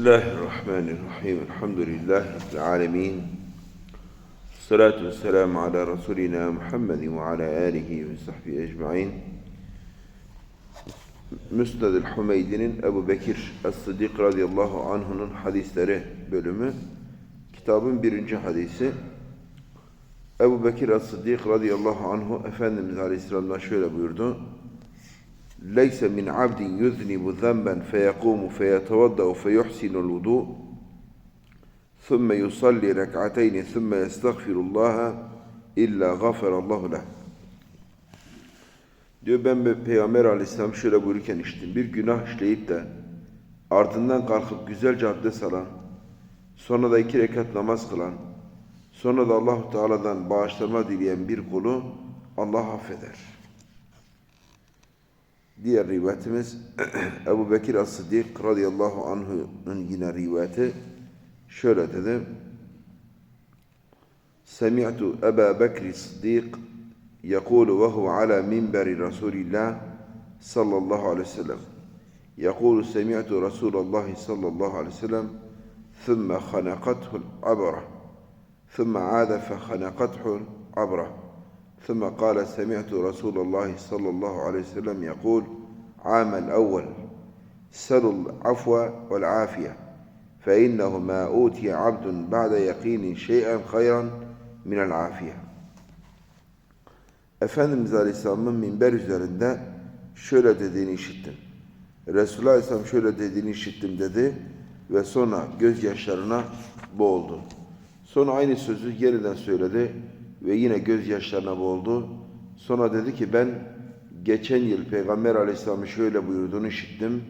بسم الله الرحمن الرحيم الحمد لله رب العالمين الصلاة والسلام على رسولنا محمد وعلى آله وصحبه أجمعين Müsned el-Hümeydi'nin Ebu Bekir Es-Sıddık radıyallahu anh'unun hadisleri bölümü kitabın birinci hadisi Ebu Bekir Es-Sıddık radıyallahu anhu Efendimiz Aleyhisselam'dan şöyle buyurdu ليس من عبد يذنب ذنبا فيقوم فيتوضأ فيحسن الوضوء ثم يصلي ركعتين ثم يستغفر الله إلا غفر الله له Diyor ben be- Peygamber Aleyhisselam şöyle buyururken işittim. Bir günah işleyip de ardından kalkıp güzelce abdest alan, sonra da iki rekat namaz kılan, sonra da Allahu Teala'dan bağışlanma dileyen bir kulu Allah affeder. Diğer rivayetimiz Ebu Bekir As-Sıddık radıyallahu anh'ın yine rivayeti şöyle dedi. Semi'tu Ebu Bekir Sıddık يقول وهو على منبر رسول الله صلى الله عليه وسلم يقول سمعت رسول الله صلى الله عليه وسلم ثم خنقته العبرة ثم عاد فخنقته العبرة ثم قال سمعت رسول الله صلى الله عليه وسلم يقول عام الأول سلوا العفو والعافية فإنه ما أوتي عبد بعد يقين شيئا خيرا من العافية Efendimiz Aleyhisselam'ın minber üzerinde şöyle dediğini işittim. Resulullah Aleyhisselam şöyle dediğini işittim dedi ve sonra gözyaşlarına boğuldu. Sonra aynı sözü yeniden söyledi ve yine gözyaşlarına boğuldu. Sonra dedi ki ben geçen yıl Peygamber Aleyhisselam'ın şöyle buyurduğunu işittim.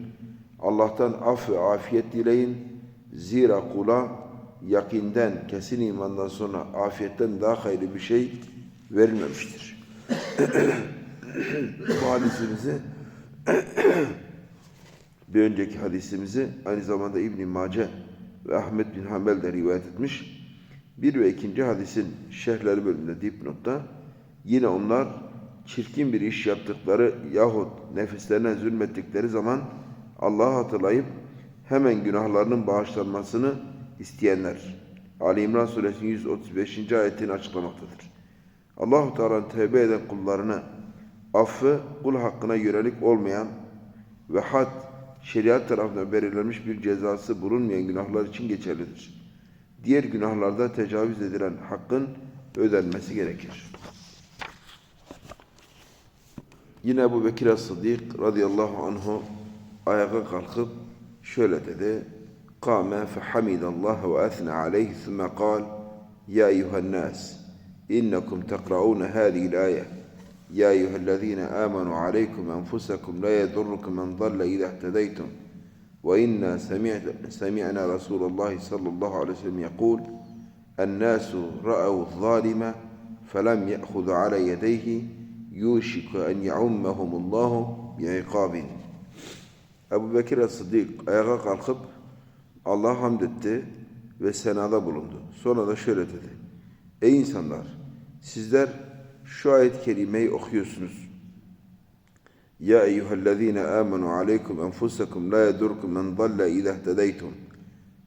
Allah'tan af ve afiyet dileyin. Zira kula yakinden, kesin imandan sonra afiyetten daha hayırlı bir şey verilmemiştir. Bu hadisimizi bir önceki hadisimizi aynı zamanda İbn Mace ve Ahmet bin Hanbel de rivayet etmiş. Bir ve ikinci hadisin şerhleri bölümünde dipnotta yine onlar çirkin bir iş yaptıkları yahut nefislerine zulmettikleri zaman Allah'ı hatırlayıp hemen günahlarının bağışlanmasını isteyenler. Ali İmran suresinin 135. ayetini açıklamaktadır. Allahu Teala'nın tevbe eden kullarını affı kul hakkına yönelik olmayan ve had şeriat tarafından belirlenmiş bir cezası bulunmayan günahlar için geçerlidir diğer günahlarda tecavüz edilen hakkın ödenmesi gerekir. Yine Ebu Bekir Sıddık radıyallahu anhu ayağa kalkıp şöyle dedi. Kâme fehamidallah ve esne aleyhi sümme kal Ya eyyühennâs innekum tekra'ûne hâzihil âye Ya eyyühellezîne âmenu aleykum enfusekum la yedurrukum men dalle idâ ihtedeytum وإنا سمعت سمعنا رسول الله صلى الله عليه وسلم يقول الناس رأوا الظالم فلم يأخذ على يديه يوشك أن يعمهم الله بعقاب Ebu Bekir As-Sıddık ayağa kalkıp Allah hamd etti ve senada bulundu. Sonra da şöyle dedi. Ey insanlar! Sizler şu ayet-i kerimeyi okuyorsunuz. Ya eyyühellezine amenu aleykum enfusakum la yedurkum men dalle ideh tedeytum.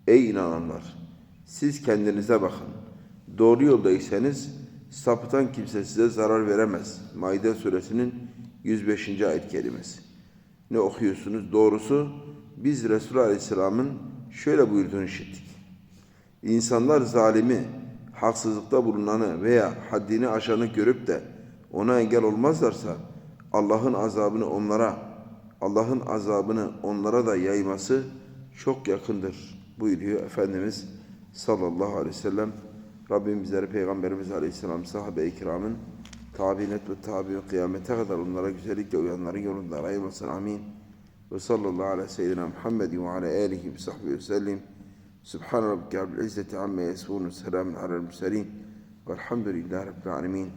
Ey inananlar! Siz kendinize bakın. Doğru yoldaysanız sapıtan kimse size zarar veremez. Maide suresinin 105. ayet kelimesi. Ne okuyorsunuz? Doğrusu biz Resulullah Aleyhisselam'ın şöyle buyurduğunu işittik. İnsanlar zalimi, haksızlıkta bulunanı veya haddini aşanı görüp de ona engel olmazlarsa Allah'ın azabını onlara, Allah'ın azabını onlara da yayması çok yakındır buyuruyor Efendimiz sallallahu aleyhi ve sellem. Rabbim bizleri Peygamberimiz aleyhisselam sahabe-i kiramın tabinet ve tabi kıyamete kadar onlara güzellikle uyanların yolunda ayırmasın. Amin. Ve sallallahu ala seyyidina Muhammed ve ala alihi ve sahbihi ve sellim. Subhan rabbike rabbil izzeti amma yasifun ve selamun alel murselin. Velhamdülillahi rabbil alemin.